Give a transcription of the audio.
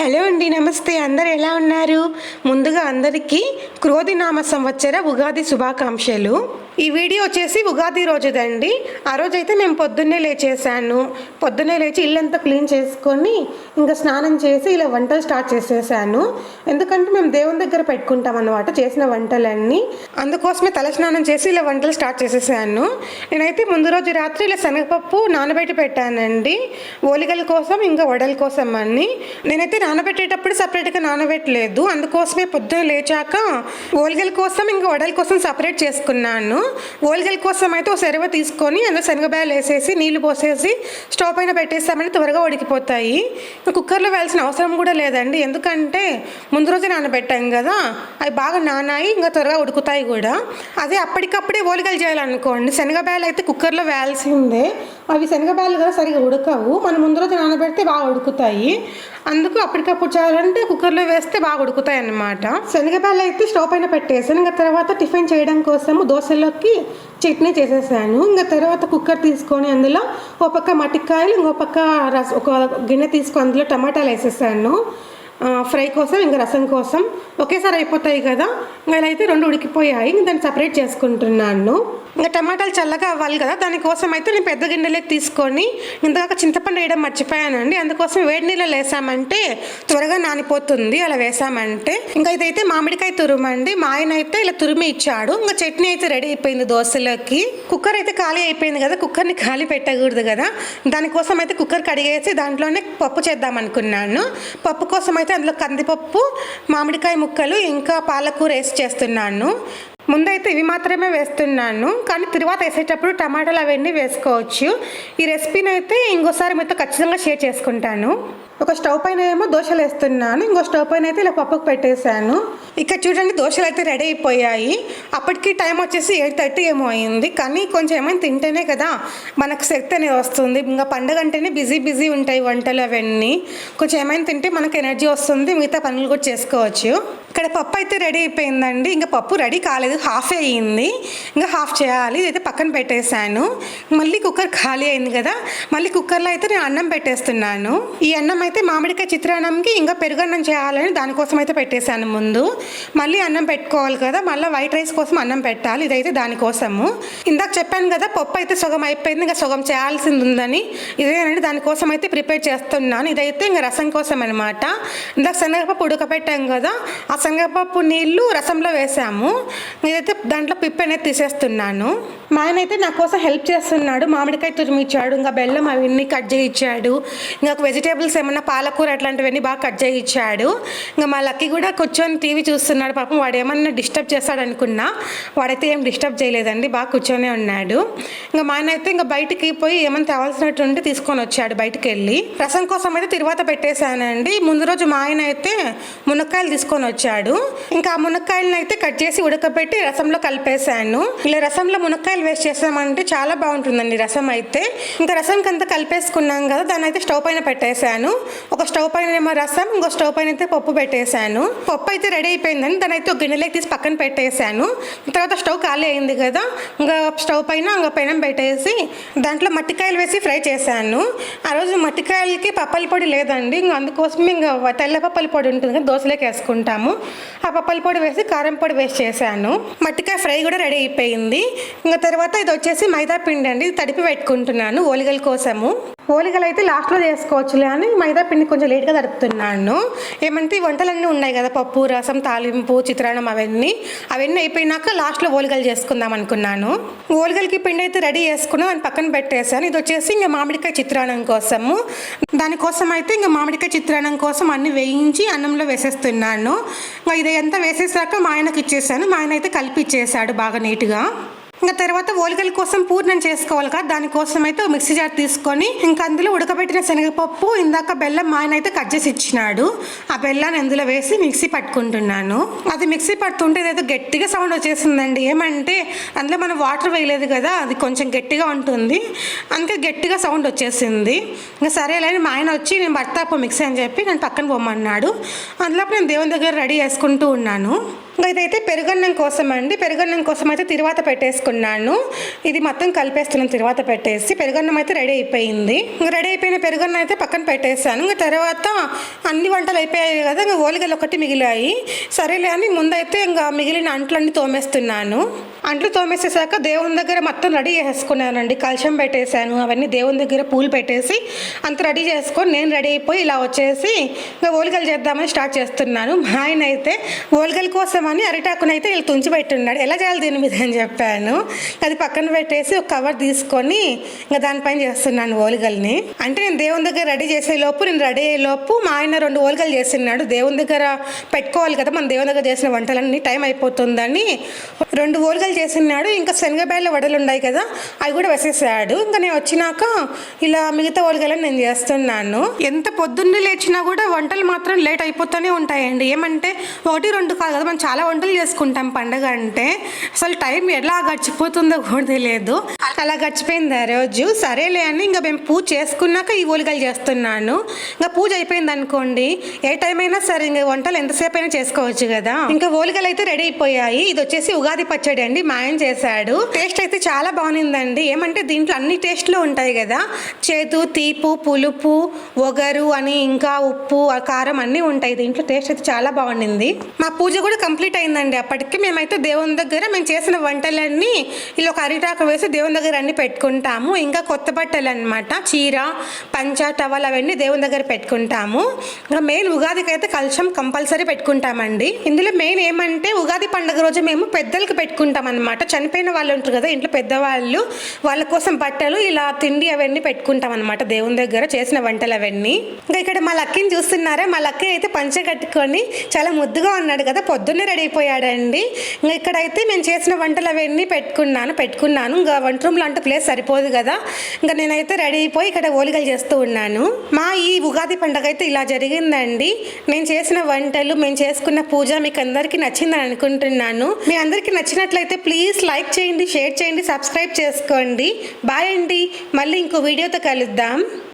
Hello అండి నమస్తే. అందరు ఎలా ఉన్నారు? ముందుగా అందరికీ క్రోధినామ సంవత్సర ఉగాది శుభాకాంక్షలు. ఈ వీడియో వచ్చేసి ఉగాది రోజుదండి. ఆ రోజైతే మేము పొద్దున్నే లేచేసాను పొద్దున్నే లేచి ఇల్లంతా క్లీన్ చేసుకొని ఇంకా స్నానం చేసి ఇలా వంటలు స్టార్ట్ చేసేసాను. ఎందుకంటే మేము దేవుని దగ్గర పెట్టుకుంటాం అన్నమాట చేసిన వంటలన్నీ. అందుకోసమే తల స్నానం చేసి ఇలా వంటలు స్టార్ట్ చేసేసాను. నేనైతే ముందు రోజు రాత్రి ఇలా శనగపప్పు నానబెట్టి పెట్టానండి. ఓలిగల కోసం ఇంకా వడల కోసం అన్ని. నేనైతే నానబెట్టేటప్పుడు సపరేట్గా నానబెట్టలేదు. అందుకోసమే పొద్దున లేచాక ఓలిగల కోసం ఇంకా వడల కోసం సపరేట్ చేసుకున్నాను. ఓలిగల కోసం అయితే ఒక సెరవ తీసుకొని అందులో శనగబాయలు వేసేసి నీళ్ళు పోసేసి స్టవ్ పైన పెట్టేస్తామని త్వరగా ఉడికిపోతాయి. ఇంకా కుక్కర్లో వేయాల్సిన అవసరం కూడా లేదండి. ఎందుకంటే ముందు రోజే నానబెట్టాం కదా అవి బాగా నానాయి ఇంకా త్వరగా ఉడుకుతాయి కూడా. అదే అప్పటికప్పుడే ఓలిగలు చేయాలనుకోండి శనగబాయలు అయితే కుక్కర్లో వేయాల్సిందే. అవి శనగబాయలు కదా సరిగా ఉడకవు. మనం ముందు రోజు నానబెడితే బాగా ఉడుకుతాయి. అందుకు అప్పటికప్పుడు చేయాలంటే కుక్కర్లో వేస్తే బాగా ఉడుకుతాయి అన్నమాట. శనగబాయలు అయితే స్టవ్ పైన పెట్టేసాను ఇంకా తర్వాత టిఫిన్ చేయడం కోసము దోశలోకి చట్నీ చేసేసాను. ఇంకా తర్వాత కుక్కర్ తీసుకొని అందులో ఒక పక్క మట్టికాయలు ఇంకో పక్క రస ఒక గిన్నె తీసుకొని అందులో టమాటాలు వేసేసాను. ఫ్రై కోసం ఇంకా రసం కోసం. ఒకేసారి అయిపోతాయి కదా. ఇంకా ఇలా అయితే రెండు ఉడికిపోయాయి. దాన్ని సపరేట్ చేసుకుంటున్నాను. ఇంకా టమాటాలు చల్లగా అవ్వాలి కదా. దానికోసం అయితే నేను పెద్ద గిన్నెలోకి తీసుకొని ఇంతక చింతపండు వేయడం మర్చిపోయానండి. అందుకోసం వేడి నీళ్ళు వేసామంటే త్వరగా నానిపోతుంది. అలా వేసామంటే. ఇంకా ఇదైతే మామిడికాయ తురుమండి. మా ఆయన అయితే ఇలా తురిమి ఇచ్చాడు. ఇంకా చట్నీ అయితే రెడీ అయిపోయింది దోశలోకి. కుక్కర్ అయితే ఖాళీ అయిపోయింది కదా. కుక్కర్ని ఖాళీ పెట్టకూడదు కదా. దానికోసం అయితే కుక్కర్ కడిగేసి దాంట్లోనే పప్పు చేద్దాం అనుకున్నాను. పప్పు కోసం అయితే అందులో కందిపప్పు మామిడికాయ ముక్కలు ఇంకా పాలకూర వేసి చేస్తున్నాను. ముందైతే ఇవి మాత్రమే వేస్తున్నాను. కానీ తర్వాత వేసేటప్పుడు టమాటాలు అవన్నీ వేసుకోవచ్చు. ఈ రెసిపీని అయితే ఇంకోసారి మీతో ఖచ్చితంగా షేర్ చేసుకుంటాను. ఒక స్టవ్ పైన ఏమో దోశలు వేస్తున్నాను ఇంకో స్టవ్ పైన అయితే ఇలా పప్పుకు పెట్టేశాను. ఇక్కడ చూడండి దోశలు అయితే రెడీ అయిపోయాయి. అప్పటికి టైం వచ్చేసి ఎయిట్ థర్టీ ఏమో అయింది. కానీ కొంచెం ఏమైనా తింటేనే కదా మనకు శక్తి అనేది వస్తుంది. ఇంకా పండగ అంటేనే బిజీ బిజీ ఉంటాయి వంటలు అవన్నీ. కొంచెం ఏమైనా తింటే మనకు ఎనర్జీ వస్తుంది. మిగతా పనులు కూడా చేసుకోవచ్చు. ఇక్కడ పప్పు అయితే రెడీ అయిపోయిందండి. ఇంకా పప్పు రెడీ కాలేదు హాఫ్ అయ్యింది ఇంకా హాఫ్ చేయాలి. ఇదైతే పక్కన పెట్టేశాను. మళ్ళీ కుక్కర్ ఖాళీ అయింది కదా. మళ్ళీ కుక్కర్లో అయితే నేను అన్నం పెట్టేస్తున్నాను. ఈ అన్నం అయితే మామిడికాయ చిత్రాన్నంకి ఇంకా పెరుగన్నం చేయాలని దానికోసం అయితే పెట్టేశాను ముందు. మళ్ళీ అన్నం పెట్టుకోవాలి కదా మళ్ళీ వైట్ రైస్ కోసం అన్నం పెట్టాలి ఇదైతే దానికోసము. ఇందాక చెప్పాను కదా పప్పు అయితే సగం అయిపోయింది ఇంకా సగం చేయాల్సింది ఉందని. ఇదేనండి దానికోసం అయితే ప్రిపేర్ చేస్తున్నాను. ఇదైతే ఇంకా రసం కోసం అనమాట ఇందాక శనగపప్పు ఉడకపెట్టాం కదా ఆ శనగపప్పు నీళ్ళు రసంలో వేసాము. ఇదైతే దాంట్లో పిప్పి అనేది తీసేస్తున్నాను. మా ఆయన అయితే నా కోసం హెల్ప్ చేస్తున్నాడు. మామిడికాయ తురిమి ఇచ్చాడు ఇంకా బెల్లం అవన్నీ కట్ చేయి ఇచ్చాడు ఇంకా వెజిటేబుల్స్ ఏమన్నా పాలకూర అట్లాంటివన్నీ బాగా కట్ చేయి ఇచ్చాడు ఇంకా మా లక్కీ కూడా కూర్చొని టీవీ చూస్తున్నాడు. పాపం వాడు ఏమన్నా డిస్టర్బ్ చేస్తాడు అనుకున్నా వాడైతే ఏం డిస్టర్బ్ చేయలేదండి. బాగా కూర్చొనే ఉన్నాడు. ఇంకా మా ఆయన అయితే ఇంకా బయటికి పోయి ఏమైనా తేవాల్సినట్టు ఉంటే తీసుకొని వచ్చాడు బయటికి వెళ్ళి రసం కోసం అయితే తిరువాత పెట్టేశానండి. ముందు రోజు మా ఆయన అయితే మునక్కాయలు తీసుకొని వచ్చాడు. ఇంకా ఆ మునక్కాయలను అయితే కట్ చేసి ఉడకబెట్టి రసంలో కలిపేశాను. ఇలా రసంలో మునక్కాయలు వేస్ట్ చేసామంటే చాలా బాగుంటుందండి రసం అయితే. ఇంకా రసంకి అంతా కలిపేసుకున్నాం కదా దాన్ని అయితే స్టవ్ పైన పెట్టేశాను. ఒక స్టవ్ పైన ఏమో రసం ఇంకో స్టవ్ పైన అయితే పప్పు పెట్టేశాను. పప్పు అయితే రెడీ అయిపోయిందని దాని అయితే ఒక గిన్నెలోకి తీసి పక్కన పెట్టేశాను. తర్వాత స్టవ్ ఖాళీ అయింది కదా ఇంకా స్టవ్ పైన ఇంకా పెనం పెట్టేసి దాంట్లో మట్టికాయలు వేసి ఫ్రై చేశాను. ఆ రోజు మట్టికాయలకి పప్పల పొడి లేదండి ఇంకా అందుకోసం ఇంకా తెల్ల పప్పల పొడి ఉంటుంది కదా దోశలోకి వేసుకుంటాము. ఆ పప్పల పొడి వేసి కారం పొడి వేసి చేశాను. మట్టికాయ ఫ్రై కూడా రెడీ అయిపోయింది. ఇంకా తర్వాత ఇది వచ్చేసి మైదా పిండి అండి. తడిపి పెట్టుకుంటున్నాను ఓలిగల కోసము. ఓలిగలు అయితే లాస్ట్లో చేసుకోవచ్చులే అని మైదా పిండి కొంచెం లేట్గా తడుపుతున్నాను. ఏమంటే వంటలన్నీ ఉన్నాయి కదా పప్పు రసం తాలింపు చిత్రాన్నం అవన్నీ. అవన్నీ అయిపోయినాక లాస్ట్లో ఓలిగలు చేసుకుందాం అనుకున్నాను. ఓలిగలకి పిండి అయితే రెడీ చేసుకున్నాను దాని పక్కన పెట్టేశాను. ఇది వచ్చేసి ఇంకా మామిడికాయ చిత్రాన్నం కోసము. దానికోసం అయితే ఇంకా మామిడికాయ చిత్రాన్నం కోసం అన్ని వేయించి అన్నంలో వేసేస్తున్నాను. ఇంకా ఇది ఎంత వేసేసాక మా ఆయనకి ఇచ్చేసాను. మా ఆయన అయితే కలిపి ఇచ్చేసాడు బాగా నీట్గా ఇంకా తర్వాత ఓలికల కోసం పూర్ణం చేసుకోవాలి కదా దానికోసం అయితే ఒక మిక్సీ జార్ తీసుకొని ఇంకా అందులో ఉడకబెట్టిన శనగపప్పు ఇందాక బెల్లం మా ఆయన అయితే కట్ చేసి ఇచ్చినాడు. ఆ బెల్లాన్ని అందులో వేసి మిక్సీ పట్టుకుంటున్నాను. అది మిక్సీ పడుతుంటే ఏదో గట్టిగా సౌండ్ వచ్చేసిందండి. ఏమంటే అందులో మనం వాటర్ వేయలేదు కదా అది కొంచెం గట్టిగా ఉంటుంది. అందుకే గట్టిగా సౌండ్ వచ్చేసింది. ఇంకా సరేలేని మా ఆయన వచ్చి నేను భర్త మిక్సీ అని చెప్పి నేను పక్కన పోమన్నాడు. అందులో నేను దేవుని దగ్గర రెడీ చేసుకుంటూ ఉన్నాను. ఇంకా ఇదైతే పెరుగన్నం కోసం అండి పెరుగన్నం కోసం అయితే తిరువాత పెట్టేసుకున్నాను. ఇది మొత్తం కలిపేస్తున్నాను తిరువాత పెట్టేసి. పెరుగన్నం అయితే రెడీ అయిపోయింది. ఇంకా రెడీ అయిపోయిన పెరుగన్నం అయితే పక్కన పెట్టేశాను. ఇంకా తర్వాత అన్ని వంటలు అయిపోయాయి కదా ఇంకా ఓలిగలు ఒకటి మిగిలాయి. సరేలే అని ముందైతే ఇంకా మిగిలిన అంట్లన్నీ తోమేస్తున్నాను. అంట్లు తోమేసేసాక దేవుని దగ్గర మొత్తం రెడీ చేసుకున్నానండి. కలశం పెట్టేశాను. అవన్నీ దేవుని దగ్గర పూలు పెట్టేసి అంత రెడీ చేసుకొని నేను రెడీ అయిపోయి ఇలా వచ్చేసి ఇంకా ఓలిగలు చేద్దామని స్టార్ట్ చేస్తున్నాను. మా ఆయన అయితే ఓలిగల కోసమని అరిటాకునైతే అయితే వీళ్ళు తుంచి పెట్టున్నాడు. ఎలా చేయాలి దీని మీద అని చెప్పాను. అది పక్కన పెట్టేసి ఒక కవర్ తీసుకొని ఇంకా దానిపైన చేస్తున్నాను ఓలిగల్ని అంటే నేను దేవుని దగ్గర రెడీ చేసే లోపు నేను రెడీ అయ్యే లోపు మా ఆయన రెండు ఓలిగలు చేస్తున్నాడు. దేవుని దగ్గర పెట్టుకోవాలి కదా మన దేవుని దగ్గర చేసిన వంటలన్నీ టైం అయిపోతుందని రెండు ఓలిగలు చేసినాడు ఇంకా శనగబాయల వడలు ఉన్నాయి కదా అవి కూడా వేసేసాడు. ఇంకా నేను వచ్చినాక ఇలా మిగతా ఓలిగలని నేను చేస్తున్నాను. ఎంత పొద్దున్నే లేచినా కూడా వంటలు మాత్రం లేట్ అయిపోతూనే ఉంటాయండి. ఏమంటే ఒకటి రెండు కాదు కదా మనం చాలా వంటలు చేసుకుంటాం పండగ అంటే. అసలు టైం ఎలా గడిచిపోతుందో కూడా తెలియదు. అలా గడిచిపోయింది ఆ రోజు. సరేలే అని ఇంకా మేము పూజ చేసుకున్నాక ఈ ఓలికలు చేస్తున్నాను. ఇంకా పూజ అయిపోయింది అనుకోండి. ఏ టైం అయినా సరే ఇంకా వంటలు ఎంతసేపు అయినా చేసుకోవచ్చు కదా. ఇంకా ఓలిగలు అయితే రెడీ అయిపోయాయి. ఇది వచ్చేసి ఉగాది పచ్చడి అండి. మా మాయం చేశాడు. టేస్ట్ అయితే చాలా బాగుందండి. ఏమంటే దీంట్లో అన్ని టేస్ట్లు ఉంటాయి కదా. చేదు తీపు పులుపు ఒగరు అని ఇంకా ఉప్పు కారం అన్నీ ఉంటాయి. దీంట్లో టేస్ట్ అయితే చాలా బాగుండింది. మా పూజ కూడా కంప్లీట్ అయిందండి అప్పటికి. మేమైతే దేవుని దగ్గర మేము చేసిన వంటలన్నీ ఇలా ఒక అరిటాకు వేసి దేవుని దగ్గర అన్ని పెట్టుకుంటాము. ఇంకా కొత్త బట్టలు అనమాట చీర పంచ టవల్ అవన్నీ దేవుని దగ్గర పెట్టుకుంటాము. ఇంకా మెయిన్ ఉగాదికి అయితే కలశం కంపల్సరీ పెట్టుకుంటామండి. ఇందులో మెయిన్ ఏమంటే ఉగాది పండుగ రోజు మేము పెద్దలకు పెట్టుకుంటాం అనమాట చనిపోయిన వాళ్ళు ఉంటారు కదా ఇంట్లో పెద్దవాళ్ళు వాళ్ళ కోసం బట్టలు ఇలా తిండి అవన్నీ పెట్టుకుంటాం అనమాట దేవుని దగ్గర చేసిన వంటలు అవన్నీ. ఇంకా ఇక్కడ మా లక్కీని చూస్తున్నారా? మా లక్కీ అయితే పంచ కట్టుకొని చాలా ముద్దుగా ఉన్నాడు కదా పొద్దున్నే రెడీ అయిపోయాడండి. ఇంకా ఇక్కడైతే మేము చేసిన వంటలు అవన్నీ పెట్టుకున్నాను పెట్టుకున్నాను. ఇంకా వంట రూమ్లో అంటే ప్లేస్ సరిపోదు కదా. ఇంకా నేనైతే రెడీ అయిపోయి ఇక్కడ ఓలికలు చేస్తూ ఉన్నాను. మా ఈ ఉగాది పండగ అయితే ఇలా జరిగిందండి. నేను చేసిన వంటలు మేము చేసుకున్న పూజ మీకు అందరికీ నచ్చిందని అనుకుంటున్నాను. మీ అందరికీ నచ్చినట్లయితే ప్లీజ్ లైక్ చేయండి షేర్ చేయండి సబ్స్క్రైబ్ చేసుకోండి. బాయ్ అండి. మళ్ళీ ఇంకో వీడియోతో కలుద్దాం.